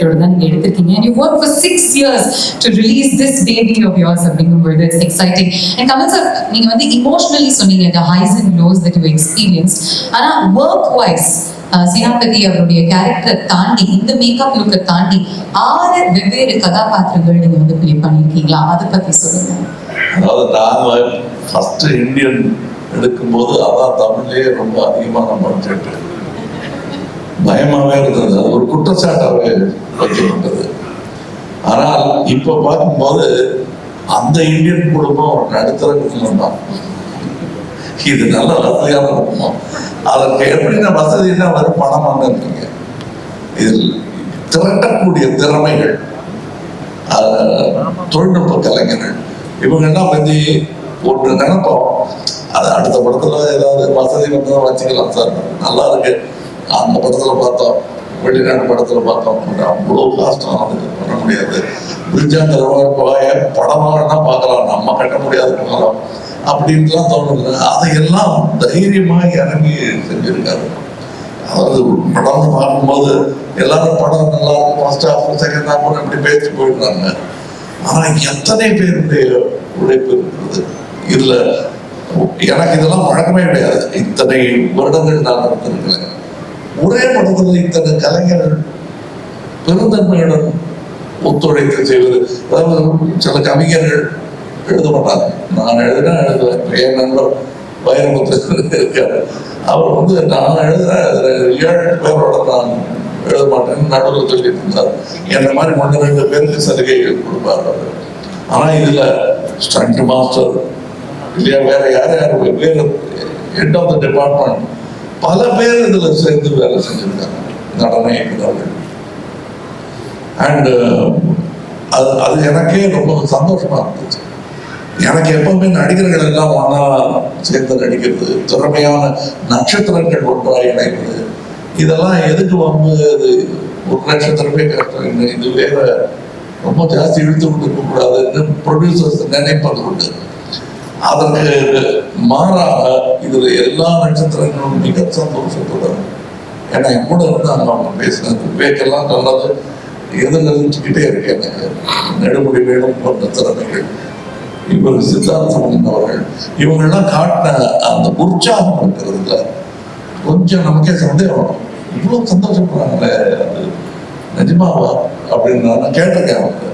கான்செப்டோட தான் நீங்க எடுத்திருக்கீங்க and you worked for six years to release this baby of yours அப்படிங்கும்போது it's exciting. And Kamal sir நீங்க வந்து emotionally சொன்னீங்க the highs and lows that you experienced. ஆனா work wise சேனாபதி அவருடைய கேரக்டரை தாண்டி இந்த மேக்கப் லுக்கை தாண்டி ஆறு வெவ்வேறு கதாபாத்திரங்கள் நீங்க வந்து பிளே பண்ணியிருக்கீங்களா? அதை பத்தி சொல்லுங்க. அதாவது நாங்க ஃபர்ஸ்ட் இந்தியன் எடுக்கும்போது அதான் தமிழ்லேயே ரொம்ப அதிகமாக நம்ம கேட்டு பயமாவே இருந்தது அது ஒரு குற்றச்சாட்டாவே வைக்கப்பட்டது. ஆனால் இப்ப பார்க்கும்போது அந்த இந்தியன் குடும்பம் ஒரு நடுத்தர குடும்பம் தான். இது நல்ல வசதியான குடும்பம். அதற்கு எப்படின்னா வசதினா வரும் பணமாக இருக்கீங்க இதில் திரட்டக்கூடிய திறமைகள் தொழில்நுட்ப கலைஞர்கள் இவங்கெல்லாம் பத்தி ஒன்று நினைப்போம் அது அடுத்த படத்துல ஏதாவது வசதி வந்து வச்சுக்கலாம் சார். நல்லா இருக்கு. அந்த படத்துல பார்த்தோம். வெளிநாடு படத்துல பார்த்தோம். அவ்வளோ காஸ்டம் அதுக்கு பண்ண முடியாது. பிரிட்ஜாங்கிற படமாக பார்க்கலாம். நம்ம கட்ட முடியாத காலம் அப்படின்ட்டுலாம் தோணுது அதையெல்லாம் தைரியமா இறங்கி செஞ்சிருக்காரு. அதாவது படம்னு பார்க்கும்போது எல்லாரும் படம் நல்லா ஃபர்ஸ்ட் ஹாஃப் செகண்ட் ஹாஃப் இப்படி பேசி போயிடுறாங்க. ஆனா எத்தனை பேருடைய உழைப்பு இருக்கிறது இதுல எனக்கு இதெல்லாம் வழக்கமே கிடையாது. இத்தனை வருடங்கள் நான் நடத்திருக்கிறேன் ஒரே படத்துல இத்தனை கலைஞர்கள் பெருந்தன்மையுடன் ஒத்துழைத்து செய்வது. அதாவது சில கவிஞர்கள் எழுத மாட்டாங்க. நான் எழுதுனா எழுதுவேன். என் நண்பர் வைரமுத்து அவர் வந்து நான் எழுதுறேன். ஏழு பேரோட நான் எழுத மாட்டேன்னு நடுவில் சொல்லிட்டு இருந்தார். என்ன மாதிரி ஒன்று ரெண்டு பேருக்கு சலுகைகள் கொடுப்பார் அவர். ஆனா இதுல ஸ்டண்ட் மாஸ்டர் இல்லையா வேற யார் யார்? வெவ்வேறு ஹெட் ஆஃப் த டிபார்ட்மெண்ட் பல பேர் இதில் சேர்ந்து வேலை செஞ்சிருக்காங்க. நடன இயக்குநர்கள். அண்டு அது அது எனக்கே ரொம்ப சந்தோஷமா இருந்துச்சு. எனக்கு எப்பவுமே நடிகர்கள் எல்லாம் ஒன்றா சேர்ந்து நடிக்கிறது திறமையான நட்சத்திரங்கள் ஒன்றாக இணைப்பது இதெல்லாம் எதுக்கு வந்து அது ஒரு நட்சத்திரமே கஷ்டம் இல்லை இது வேற ரொம்ப ஜாஸ்தி இழுத்து கொடுக்க கூடாதுன்னு ப்ரொடியூசர்ஸ் நினைப்பது உண்டு. அதற்கு மாறாக இதுல எல்லா நட்சத்திரங்களும் மிக சந்தோஷத்துடன். ஏன்னா என் கூட இருந்து அங்க அவங்க பேசினது விவேக்கெல்லாம் நல்லது. எதிர்நெறிஞ்சுக்கிட்டே இருக்கு எனக்கு. நெடுமுடி வேணும் போன்ற திறமைகள் இவர் சித்தார்த்தம் அவர்கள் இவங்கெல்லாம் காட்டின அந்த உற்சாகம் இருக்கிறதுல கொஞ்சம் நமக்கே சந்தேகம் இவ்வளவு சந்தோஷப்படுறாங்களே அது நிஜமாவா? அப்படின்னு நான் கேட்டிருக்கேன் அவங்க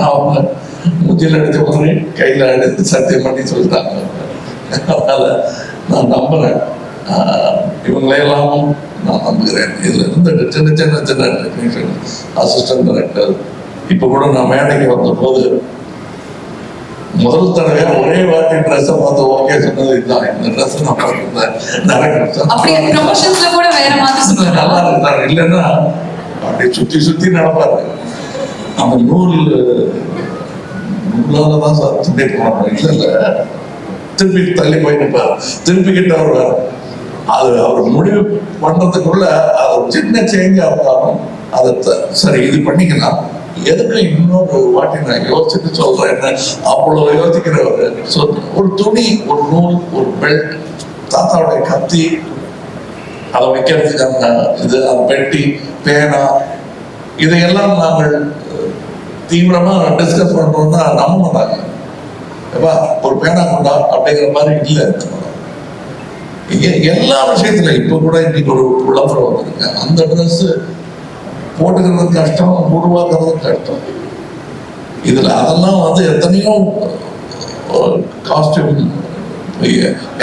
அவங்க மூஞ்சில அடிச்ச உடனே கையில எடுத்து சத்தியம் பண்ணி சொல்லிட்டாங்க. அதனால நான் நம்புறேன். ஆஹ் இவங்களையெல்லாம் நான் நம்புகிறேன். இதுல இருந்து சின்ன சின்ன சின்ன டெக்னீஷியன் அசிஸ்டன்ட் டைரக்டர் இப்ப கூட நான் மேடைக்கு வந்த போது முதல் தடவையா ஒரே வாட்டி ட்ரெஸ்ஸை பார்த்து ஓகே சொன்னது இதுதான். இந்த ட்ரெஸ் நான் பார்த்துருந்தேன். நல்லா இருந்தாரு. இல்லைன்னா அப்படியே சுத்தி சுத்தி நடப்பாரு. அந்த நூல் நூலால சார் துணி போனாங்க இல்ல இல்ல. திருப்பி தள்ளி போய் நிற்பார் திருப்பி கிட்ட வருவார். அது அவர் முடிவு பண்றதுக்குள்ள அது சின்ன சேஞ்ச் ஆகும் அதை த- சரி இது பண்ணிக்கலாம். எதுக்கு இன்னொரு வாட்டி நான் யோசிச்சுட்டு சொல்றேன் என்ன? அவ்வளவு யோசிக்கிறவர். ஒரு துணி ஒரு நூல் ஒரு பெல்ட் தாத்தாவுடைய கத்தி அதை வைக்கிறதுக்கான இது அந்த பெட்டி பேனா இதையெல்லாம் நாங்கள் தீவிரமாக டிஸ்கஸ் பண்ணுறோம்னா நம்ப மாட்டாங்க. ஏப்பா ஒரு பேனா கொண்டா அப்படிங்கிற மாதிரி இல்லை. இங்கே எல்லா விஷயத்துல இப்ப கூட இன்னைக்கு ஒரு விளம்பரம் வந்திருக்கு அந்த ட்ரெஸ் போட்டுக்கிறது கஷ்டம் உருவாக்குறது கஷ்டம். இதுல அதெல்லாம் வந்து எத்தனையோ காஸ்டியூம்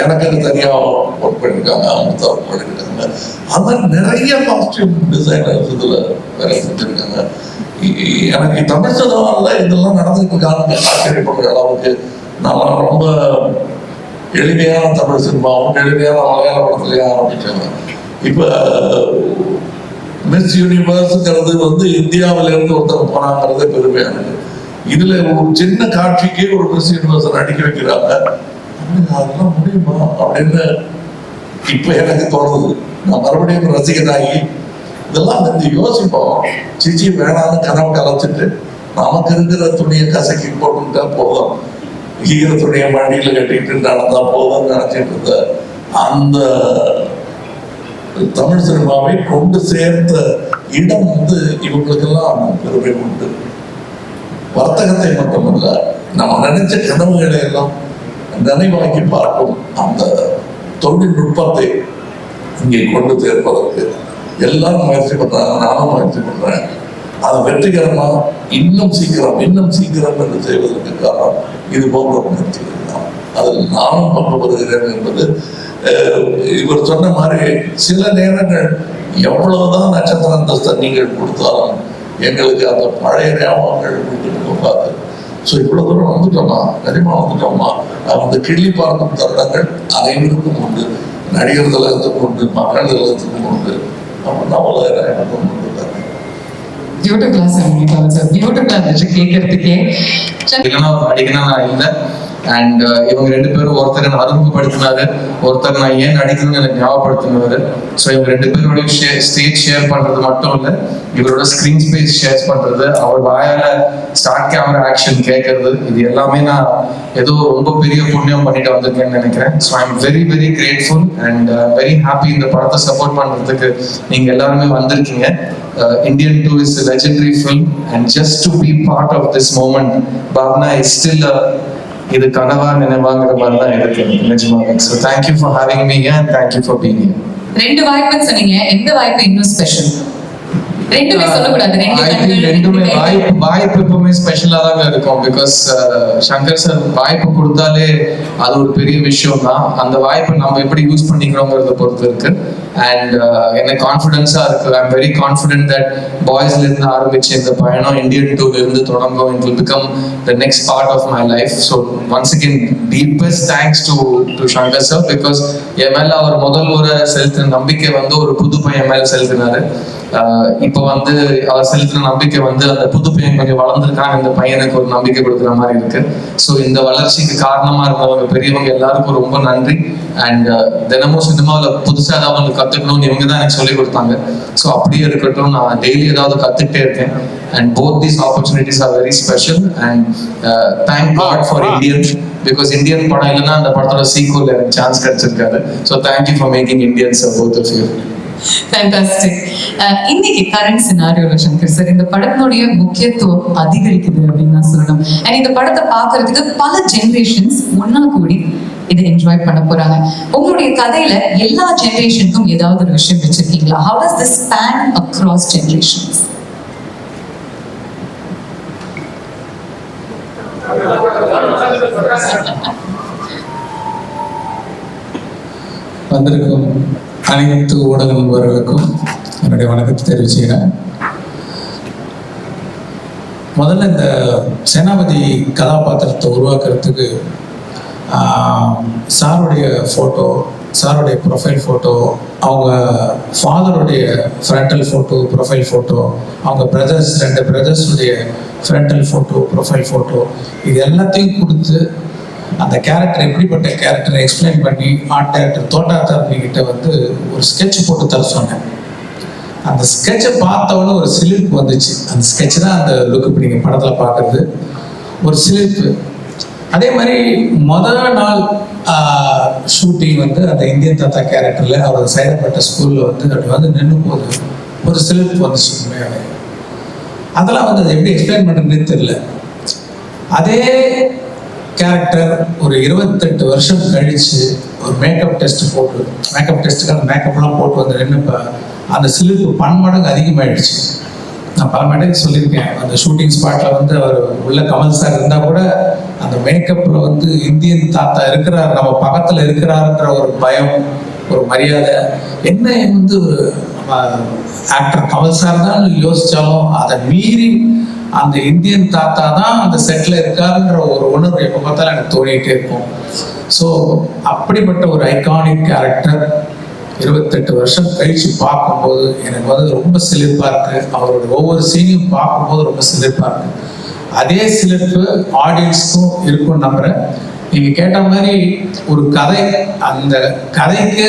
எனக்கு தனியாக ஒர்க் பண்ணிருக்காங்க அவங்க ஒர்க் பண்ணியிருக்காங்க அது நிறைய காஸ்டியூம் டிசைனர்ஸ் இதுல வேலை செஞ்சிருக்காங்க. எனக்கு தமிழ் சினிமாவில் இதெல்லாம் நடந்துட்டு இருக்காங்க ஆச்சரியப்படுற அளவுக்கு நான் ரொம்ப எளிமையான தமிழ் சினிமாவும் எளிமையான மலையாள படத்துலயும் ஆரம்பிச்சாங்க. இப்ப மிஸ் யூனிவர்ஸ்ங்கிறது வந்து இந்தியாவிலேருந்து ஒருத்தர் போனாங்கிறதே பெருமையானது இதுல ஒரு சின்ன காட்சிக்கு ஒரு மிஸ் யூனிவர்ஸ் நடிக்க வைக்கிறாங்க. அதெல்லாம் முடியுமா? அப்படின்னு இப்ப எனக்கு தோணுது நான் மறுபடியும் ரசிகனாகி இதெல்லாம் வந்து யோசிப்போம். சிச்சி வேணாம்னு கனவு கலைச்சிட்டு நமக்கு இருக்கிற துணியை கசக்கி போட்டுட்டா போதும். ஈர துணியை மடியில கட்டிட்டு நடந்தா போதும் நினைச்சிட்டு இருந்த அந்த தமிழ் சினிமாவை கொண்டு சேர்த்த இடம் வந்து இவங்களுக்கெல்லாம் பெருமை உண்டு. வர்த்தகத்தை மட்டுமல்ல நம்ம நினைச்ச கனவுகளை எல்லாம் நினைவாக்கி பார்க்கும் அந்த தொழில்நுட்பத்தை இங்கே கொண்டு சேர்ப்பதற்கு எல்லாரும் முயற்சி பண்றாங்க நானும் முயற்சி பண்றேன். அது வெற்றிகரமா இன்னும் சீக்கிரம் இன்னும் சீக்கிரம் என்று செய்வதற்கு காரணம் இது போன்ற முயற்சிகள் தான். அதில் நானும் பங்கு வருகிறேன் என்பது இவர் சொன்ன மாதிரி சில நேரங்கள் எவ்வளவுதான் நட்சத்திர அந்தஸ்தை நீங்கள் கொடுத்தாலும் எங்களுக்கு அந்த பழைய ஞாபகங்கள் வீட்டுக்கு போகாது ஸோ இவ்வளோ தூரம் வந்துட்டோமா? நிஜமா வந்துட்டோமா? அந்த கிள்ளி பார்க்கும் தருணங்கள் அனைவருக்கும் உண்டு. நடிகர் தலகத்துக்கும் உண்டு மக்கள் தலகத்துக்கும் உண்டு. நம்ம நவல எனக்கும் உண்டு பியூட்டிஃபுல்லா சார் பியூட்டிஃபுல்லா இருந்துச்சு கேட்கறதுக்கே. இல்லைன்னா நடிக்கணும் நான் இல்லை. அண்ட் uh, இவங்க ரெண்டு பேரும் ஒருத்தர் அறிமுகப்படுத்தினாரு ஒருத்தர் நான் ஏன் நடிக்கணும்னு எனக்கு ஞாபகப்படுத்தினாரு ஸோ இவங்க ரெண்டு பேரோட ஸ்டேஜ் ஷேர் பண்றது மட்டும் இல்லை இவரோட ஸ்க்ரீன் ஸ்பேஸ் ஷேர் பண்றது அவர் வாயால ஸ்டார்ட் கேமரா ஆக்ஷன் கேட்கறது இது எல்லாமே நான் ஏதோ ரொம்ப பெரிய புண்ணியம் பண்ணிட்டு வந்திருக்கேன்னு நினைக்கிறேன். So I am very very grateful and very happy இந்த படத்தை சப்போர்ட் பண்றதுக்கு நீங்க எல்லாருமே வந்திருக்கீங்க. Indian two is legendary film and just to be part of this moment பாப்னா is still இது கனவா நினைவாங்கிற மாதிரி தான் இருக்கு நிஜமாவே so thank you for having me and thank you for being ரெண்டு வாய்ப்புன்னு சொன்னீங்க. எந்த வாய்ப்பு இன்னும் ஸ்பெஷல் ரெண்டுமே சொல்லக்கூடாது. ரெண்டு கண்கள், ரெண்டுமே. வாய்ப்பு வாய்ப்பு எப்பவுமே ஸ்பெஷலா தாங்க இருக்கும். பிகாஸ் சங்கர் சார் வாய்ப்பு கொடுத்தாலே அது ஒரு பெரிய விஷயம் தான் அந்த வாய்ப்பை நம்ம எப்படி யூஸ் பண்ணிக்கிறோங்கிறத பொறுத்து இருக்கு. அண்ட் uh, எனக்கு கான்ஃபிடென்ஸா இருக்கு. எம் வெரி கான்ஃபிடென்ட் தட் பாய்ஸ்ல இருந்து ஆரம்பிச்சு இந்த பயணம் இந்தியன் டூல இருந்து தொடங்கும். It will become the next part of my life so once again deepest thanks to to Shankar sir because என் மேல அவர் முதல் முறை செலுத்தின நம்பிக்கை வந்து ஒரு புது பையன் மேல செலுத்தினாரு. Uh, இப்போ வந்து அவர் செலுத்தின நம்பிக்கை வந்து அந்த புது பையன் கொஞ்சம் வளர்ந்துருக்காங்க. இந்த பையனுக்கு ஒரு நம்பிக்கை கொடுக்குற மாதிரி இருக்கு. ஸோ இந்த வளர்ச்சிக்கு காரணமா இருந்தவங்க பெரியவங்க எல்லாருக்கும் ரொம்ப நன்றி. அண்ட் uh, தினமும் சினிமாவில் புதுசாக ஏதாவது ஒன்று கற்றுக்கணும்னு இவங்க தான் எனக்கு சொல்லி கொடுத்தாங்க. ஸோ அப்படியே இருக்கட்டும் நான் டெய்லி ஏதாவது கற்றுக்கிட்டே இருக்கேன். And both these opportunities are very special and thank God for Indian because Indian படம் இல்லைன்னா அந்த படத்தோட சீக்குவல் எனக்கு chance கிடைச்சிருக்காது. So thank you for making Indians both of you fantastic இன்னைக்கு கரண்ட் சினாரியோல சங்கர் சார் இந்த படத்தினுடைய முக்கியத்துவம் அதிகரிக்குது அப்படின்னு நான் சொல்லணும். அண்ட் இந்த படத்தை பார்க்கிறதுக்கு பல ஜெனரேஷன்ஸ் ஒன்னா கூடி இதை என்ஜாய் பண்ண போறாங்க. உங்களுடைய கதையில எல்லா ஜெனரேஷனுக்கும் ஏதாவது ஒரு விஷயம் வச்சிருக்கீங்களா? How does this span across generations வந்திருக்கும் அனைத்து ஊடக நண்பர்களுக்கும் என்னுடைய வணக்கத்தை தெரிவிச்சுக்கிறேன். முதல்ல இந்த சேனாபதி கதாபாத்திரத்தை உருவாக்குறதுக்கு சாருடைய ஃபோட்டோ சாருடைய ப்ரொஃபைல் ஃபோட்டோ அவங்க ஃபாதருடைய ஃப்ரண்டல் ஃபோட்டோ ப்ரொஃபைல் ஃபோட்டோ அவங்க பிரதர்ஸ் ரெண்டு பிரதர்ஸுடைய ஃப்ரண்டல் ஃபோட்டோ ப்ரொஃபைல் ஃபோட்டோ இது எல்லாத்தையும் கொடுத்து அந்த கேரக்டர் எப்படிப்பட்ட கேரக்டரை எக்ஸ்பிளைன் பண்ணி ஆர்ட் டேரக்டர் தோட்டாத்தாரதி கிட்ட வந்து ஒரு ஸ்கெட்ச் போட்டு தர சொன்னேன். அந்த ஸ்கெட்சை பார்த்தவொன்னே ஒரு சிலிர்ப்பு வந்துச்சு. அந்த ஸ்கெட்ச் தான் அந்த லுக் இப்போ நீங்கள் படத்தில் பார்க்குறது. ஒரு சிலிர்ப்பு. அதே மாதிரி முதல் நாள் ஷூட்டிங் வந்து அந்த இந்தியன் தாத்தா கேரக்டரில் அவர் செயல்பட்ட ஸ்கூலில் வந்து அப்படி வந்து நின்று போது ஒரு சிலிப் வந்துச்சு உண்மையாகவே அதெல்லாம் வந்து அதை எப்படி எக்ஸ்பிளைன் பண்ணுறதுன்னு தெரியல. அதே கேரக்டர் ஒரு இருபத்தெட்டு வருஷம் கழித்து ஒரு மேக்கப் டெஸ்ட் போட்டு மேக்கப் டெஸ்ட்டுக்கான மேக்கப்லாம் போட்டு வந்து நின்றுப்ப அந்த சிலிப்பு பன்மடங்கு அதிகமாகிடுச்சு நான் பல மடங்கு சொல்லியிருக்கேன். அந்த ஷூட்டிங் ஸ்பாட்டில் வந்து அவர் உள்ள கமல் சார் இருந்தால் கூட அந்த மேக்கப்பில் வந்து இந்தியன் தாத்தா இருக்கிறார் நம்ம பக்கத்தில் இருக்கிறாருன்ற ஒரு பயம் ஒரு மரியாதை. என்ன வந்து நம்ம ஆக்டர் கமல் சார் தான் யோசிச்சாலும் அதை மீறி அந்த இந்தியன் தாத்தா தான் அந்த செட்டில் இருக்காருன்ற ஒரு உணர்வு எப்போ பார்த்தாலும் எனக்கு தோணிகிட்டே இருக்கும். ஸோ அப்படிப்பட்ட ஒரு ஐகானிக் கேரக்டர் இருபத்தெட்டு வருஷம் கழிச்சு பார்க்கும்போது எனக்கு வந்து ரொம்ப சிலிர்ப்பாக இருக்கு. அவரோட ஒவ்வொரு சீனையும் பார்க்கும்போது ரொம்ப சிலிர்ப்பாக இருக்கு. அதே சிலிர்ப்பு ஆடியன்ஸ்க்கும் இருக்கும் நம்புறேன். நீங்க கேட்ட மாதிரி ஒரு கதை அந்த கதைக்கு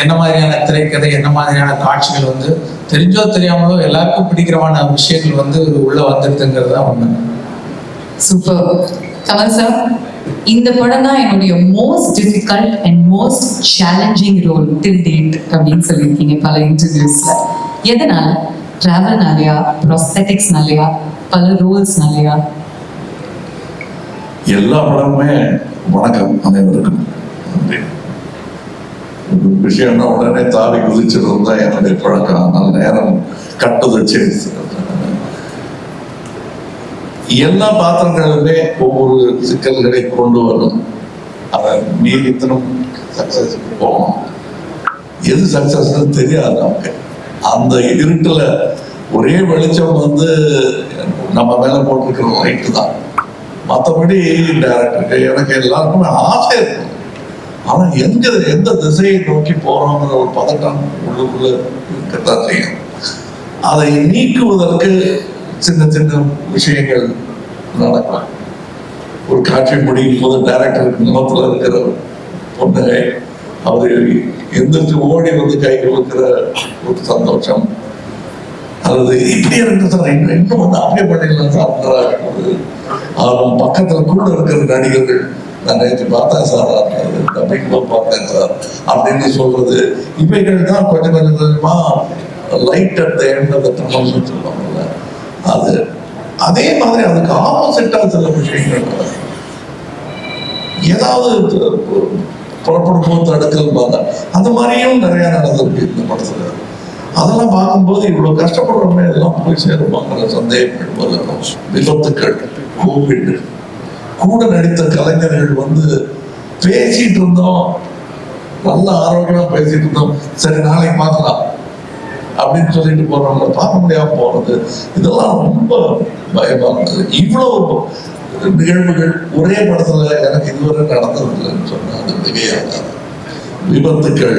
என்ன மாதிரியான திரைக்கதை என்ன மாதிரியான காட்சிகள் வந்து தெரிஞ்சோ தெரியாமலோ எல்லாருக்கும் பிடிக்கிறமான விஷயங்கள் வந்து உள்ள வந்துடுதுங்கிறது தான் ஒண்ணு சூப்பர் கமல் சார் இந்த படம் தான் என்னுடைய most difficult and most challenging role till date அப்படின்னு சொல்லியிருக்கீங்க பல இன்டர்வியூஸ்ல எதனால? டிராவல்னாலயா ப்ராஸ்தட்டிக்ஸ்னாலயா பல ரோல்ஸ்னாலயா எல்லா படமுமே வணக்கம் அனைவருக்கும். விஷயம்னா உடனே தாவி குதிச்சிடுறது தான் என்னுடைய பழக்கம். அதனால நேரம் கட்டுதச்சு எல்லா பாத்திரங்களுமே ஒவ்வொரு சிக்கல்களை கொண்டு வரும். அதை மீறித்தனம் சக்சஸ் போகணும். எது சக்சஸ்னு தெரியாது நமக்கு. அந்த இருட்டுல ஒரே வெளிச்சம் வந்து நம்ம மேல போட்டிருக்கிற லைட்டு தான். மற்றபடி டேரக்டருக்கு எனக்கு எல்லாருக்குமே ஆசை இருக்கும் ஆனா எங்க எந்த திசையை நோக்கி போறோங்கிற ஒரு பதட்டம் உள்ளுக்குள்ள இருக்கத்தான் செய்யும். அதை நீக்குவதற்கு சின்ன சின்ன விஷயங்கள் நடக்கும். ஒரு காட்சி முடியும் போது டேரக்டருக்கு முகத்துல இருக்கிற பொண்ணுகள் அவர் எந்திரிச்சு ஓடி வந்து கை கொடுக்கிற ஒரு சந்தோஷம். அல்லது இப்படியே இருக்கு சார் இன்னும் இன்னும் வந்து அப்படியே பண்ணிடலாம் சார் அவன் பக்கத்துல கூட இருக்கிற நடிகர்கள் நான் நேற்று பார்த்தேன் சார் டப்பிங்ல பார்த்தேன் சார். அப்படின்னு சொல்றது இவைகள் தான் கொஞ்சம் கொஞ்சம் கொஞ்சமா light at the end of the டனல்னு சொல்லுவாங்கல்ல. அது அதே மாதிரி அதுக்கு ஆப்போசிட்டா சில விஷயங்கள். ஏதாவது புறப்படும் போது தடுக்கல் அந்த மாதிரியும் நிறைய நடந்திருக்கு இந்த படத்துல. அதெல்லாம் பார்க்கும்போது இவ்வளவு கஷ்டப்படுறோமே இதெல்லாம் போய் சேருவாங்கிற சந்தேகம் விபத்துக்கள் கோவிட் கூட நடித்த கலைஞர்கள் வந்து பேசிட்டு இருந்தோம். நல்ல ஆரோக்கியமா பேசிட்டு இருந்தோம். சரி நாளைக்கு பார்க்கலாம் அப்படின்னு சொல்லிட்டு போறவங்களை பார்க்க முடியாம போறது இதெல்லாம் ரொம்ப பயமா இருந்தது. இவ்வளவு நிகழ்வுகள் ஒரே படத்துல எனக்கு இதுவரை நடந்ததில்லைன்னு சொன்னா அது மிகையாகாது. விபத்துக்கள்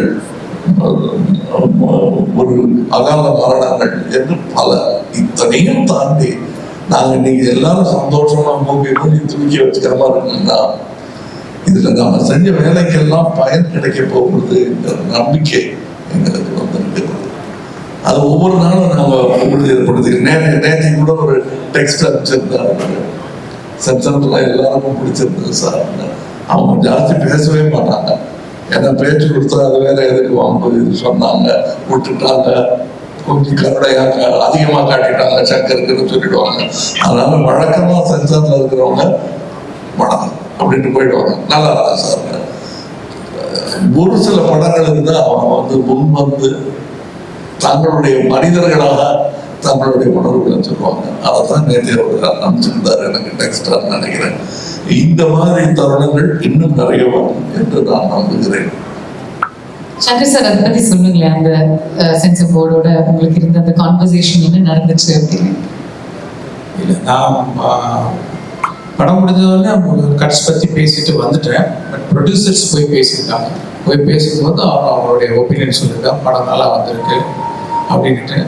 ஒரு அகால மரணங்கள் என்று பல. இத்தனையும் தாண்டி நாங்க இன்னைக்கு எல்லாரும் சந்தோஷமா மூங்கி மூங்கி தூக்கி வச்சுக்கிற மாதிரி இருக்கோம்னா இதுல நாம செஞ்ச வேலைக்கெல்லாம் பயன் கிடைக்க போகிறது நம்பிக்கை எங்களுக்கு வந்திருக்கிறது. அது ஒவ்வொரு நாளும் நாம உங்களுக்கு ஏற்படுத்தி நேற்று நேற்று கூட ஒரு டெக்ஸ்ட் அனுப்பிச்சிருந்தாங்க சென்சர்ல எல்லாருக்கும் பிடிச்சிருந்தது சார். அவங்க ஜாஸ்தி பேசவே மாட்டாங்க. ஏன்னா பேச்சு கொடுத்தா அது வேற எதுக்கு? வாங்க இது சொன்னாங்க விட்டுட்டாங்க. கொஞ்சம் கருடையாக அதிகமாக காட்டிட்டாங்க சக்கருக்குன்னு சொல்லிடுவாங்க. அதனால வழக்கமாக சென்சாரில் இருக்கிறவங்க வணக்கம் அப்படின்ட்டு போயிடுவாங்க. நல்லா இருக்கா சார்? ஒரு சில படங்களுக்கு தான் அவங்க வந்து முன் வந்து தங்களுடைய மனிதர்களாக தங்களுடைய உணர்வுகளை சொல்லுவாங்க அதை தான் நேற்று அவர் அனுப்பிச்சிருந்தார். எனக்கு டெக்ஸ்டா நினைக்கிறேன். இந்த மாதிரி தருணங்கள் இன்னும் நிறைய வரும் என்று நான் நம்புகிறேன். சங்கர் சார் அதை பத்தி சொல்லுங்களேன் அந்த சென்சர் போர்டோட உங்களுக்கு இருந்த அந்த கான்வர்சேஷன் என்ன நடந்துச்சு அப்படின்னு? இல்லை நான் படம் முடிஞ்சதோடனே ஒரு கட்ஸ் பற்றி பேசிட்டு வந்துட்டேன். பட் ப்ரொடியூசர்ஸ் போய் பேசியிருக்காங்க. போய் பேசும்போது அவங்க அவங்களுடைய ஒப்பீனியன் சொல்லியிருக்காங்க. படம் நல்லா வந்திருக்கு அப்படின்ட்டு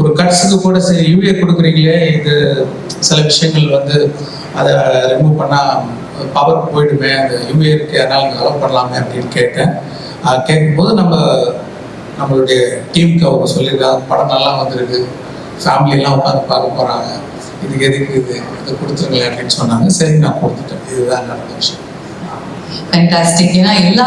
ஒரு கட்ஸுக்கு கூட சரி யூஏ கொடுக்குறீங்களே இது சில விஷயங்கள் வந்து அதை ரிமூவ் பண்ணால் பவர் போயிடுமே அந்த யூஏ இருக்கு அதனால் நீங்கள் அலோவ் பண்ணலாமே அப்படின்னு கேட்டேன். கேட்கும்போது நம்ம நம்மளுடைய டீமுக்கு அவங்க சொல்லியிருக்காங்க படம் நல்லா வந்திருக்கு ஃபேமிலியெல்லாம் உட்காந்து பார்க்க போகிறாங்க இதுக்கு எதுக்கு இது இதை கொடுத்துருங்களேன் அப்படின்னு சொன்னாங்க. சரி நான் கொடுத்துட்டேன். இதுதான் நடந்த விஷயம். ஃபேண்டாஸ்டிக் ஏன்னா எல்லா